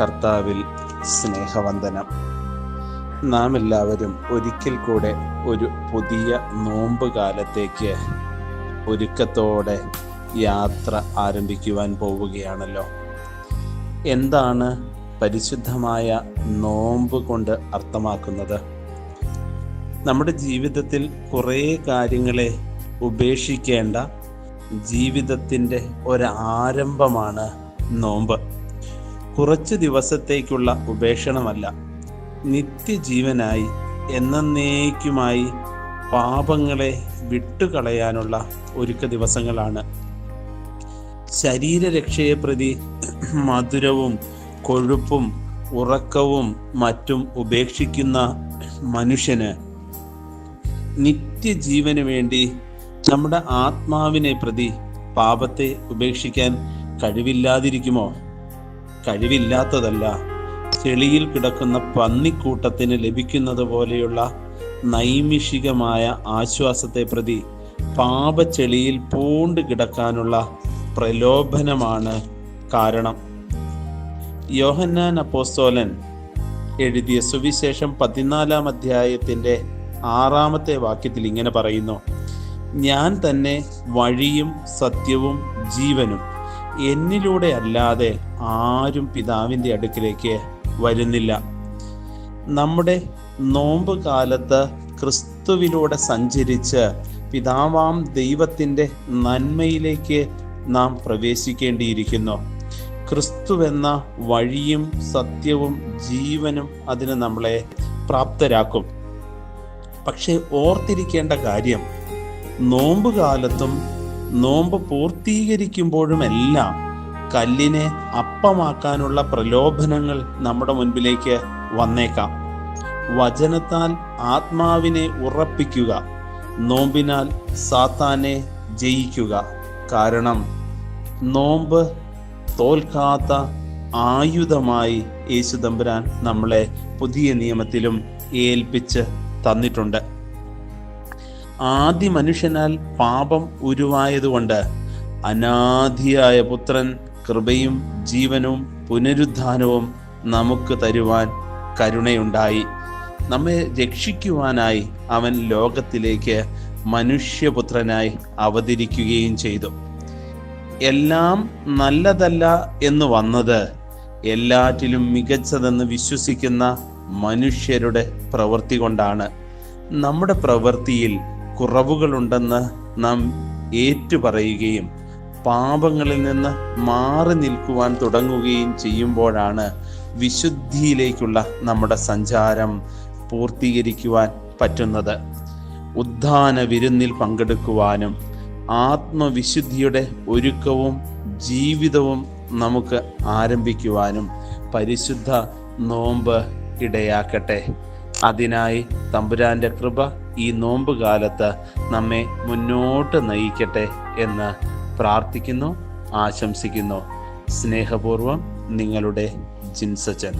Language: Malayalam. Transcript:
കർത്താവിൽ സ്നേഹവന്ദനം. നാം എല്ലാവരും ഒരിക്കൽ കൂടെ ഒരു പുതിയ നോമ്പ് കാലത്തേക്ക് ഒരുക്കത്തോടെ യാത്ര ആരംഭിക്കുവാൻ പോവുകയാണല്ലോ. എന്താണ് പരിശുദ്ധമായ നോമ്പ് കൊണ്ട് അർത്ഥമാക്കുന്നത്? നമ്മുടെ ജീവിതത്തിൽ കുറേ കാര്യങ്ങളെ ഉപേക്ഷിക്കേണ്ട ജീവിതത്തിന്റെ ഒരാരംഭമാണ് നോമ്പ്. കുറച്ച് ദിവസത്തേക്കുള്ള ഉപേക്ഷണമല്ല. നിത്യജീവനായി എന്നേക്കുമായി പാപങ്ങളെ വിട്ടുകളയാനുള്ള ഒരുക്ക ദിവസങ്ങളാണ്. ശരീരരക്ഷയെ പ്രതി മധുരവും കൊഴുപ്പും ഉറക്കവും മറ്റും ഉപേക്ഷിക്കുന്ന മനുഷ്യന് നിത്യജീവന് വേണ്ടി നമ്മുടെ ആത്മാവിനെ പ്രതി പാപത്തെ ഉപേക്ഷിക്കാൻ കഴിവില്ലാതിരിക്കുമോ? കഴിവില്ലാത്തതല്ല. ചെളിയിൽ കിടക്കുന്ന പന്നിക്കൂട്ടത്തിന് ലഭിക്കുന്നത് പോലെയുള്ള നൈമിഷികമായ ആശ്വാസത്തെ പ്രതി പാപച്ചെളിയിൽ പൂണ്ട് കിടക്കാനുള്ള പ്രലോഭനമാണ് കാരണം. യോഹന്നാൻ അപ്പോസ്തോലൻ എഴുതിയ സുവിശേഷം പതിനാലാം അധ്യായത്തിന്റെ ആറാമത്തെ വാക്യത്തിൽ ഇങ്ങനെ പറയുന്നു ഞാൻ തന്നെ വഴിയും സത്യവും ജീവനും. എന്നിലൂടെ അല്ലാതെ ആരും പിതാവിന്റെ അടുക്കിലേക്ക് വരുന്നില്ല. നമ്മുടെ നോമ്പ് കാലത്ത് ക്രിസ്തുവിലൂടെ സഞ്ചരിച്ച് പിതാവാം ദൈവത്തിന്റെ നന്മയിലേക്ക് നാം പ്രവേശിക്കേണ്ടിയിരിക്കുന്നു. ക്രിസ്തുവെന്ന വഴിയും സത്യവും ജീവനും അതിന് നമ്മളെ പ്രാപ്തരാക്കും. പക്ഷേ ഓർത്തിരിക്കേണ്ട കാര്യം നോമ്പ് കാലത്തും നോമ്പ് പൂർത്തീകരിക്കുമ്പോഴുമെല്ലാം കല്ലിനെ അപ്പമാക്കാനുള്ള പ്രലോഭനങ്ങൾ നമ്മുടെ മുൻപിലേക്ക് വന്നേക്കാം. വചനത്താൽ ആത്മാവിനെ ഉറപ്പിക്കുക നോമ്പിനാൽ സാത്താനെ ജയിക്കുക. കാരണം നോമ്പ് തോൽക്കാത്ത ആയുധമായി യേശുദമ്പുരാൻ നമ്മളെ പുതിയ നിയമത്തിലും ഏൽപ്പിച്ച് തന്നിട്ടുണ്ട്. ആദ്യ മനുഷ്യനാൽ പാപം ഉരുവായതുകൊണ്ട് അനാദിയായ പുത്രൻ കൃപയും ജീവനും പുനരുദ്ധാനവും നമുക്ക് തരുവാൻ കരുണയുണ്ടായി. നമ്മെ രക്ഷിക്കുവാനായി അവൻ ലോകത്തിലേക്ക് മനുഷ്യപുത്രനായി അവതരിക്കുകയും ചെയ്തു. എല്ലാം നല്ലതല്ല എന്ന് വന്നത് എല്ലാറ്റിലും മികച്ചതെന്ന് വിശ്വസിക്കുന്ന മനുഷ്യരുടെ പ്രവൃത്തി കൊണ്ടാണ്. നമ്മുടെ പ്രവൃത്തിയിൽ കുറവുകളുണ്ടെന്ന് നാം ഏറ്റുപറയുകയും പാപങ്ങളിൽ നിന്ന് മാറി നിൽക്കുവാൻ തുടങ്ങുകയും ചെയ്യുമ്പോഴാണ് വിശുദ്ധിയിലേക്കുള്ള നമ്മുടെ സഞ്ചാരം പൂർത്തീകരിക്കുവാൻ പറ്റുന്നത്. ഉദ്ധാന വിരുന്നിൽ പങ്കെടുക്കുവാനും ആത്മവിശുദ്ധിയുടെ ഒരുക്കവും ജീവിതവും നമുക്ക് ആരംഭിക്കുവാനും പരിശുദ്ധ നോമ്പ് ഇടയാക്കട്ടെ. അതിനായി തമ്പുരാന്റെ കൃപ ഈ നോമ്പ് കാലത്ത് നമ്മെ മുന്നോട്ട് നയിക്കട്ടെ എന്ന് പ്രാർത്ഥിക്കുന്നു ആശംസിക്കുന്നു. സ്നേഹപൂർവം നിങ്ങളുടെ ജിൻസച്ചൻ.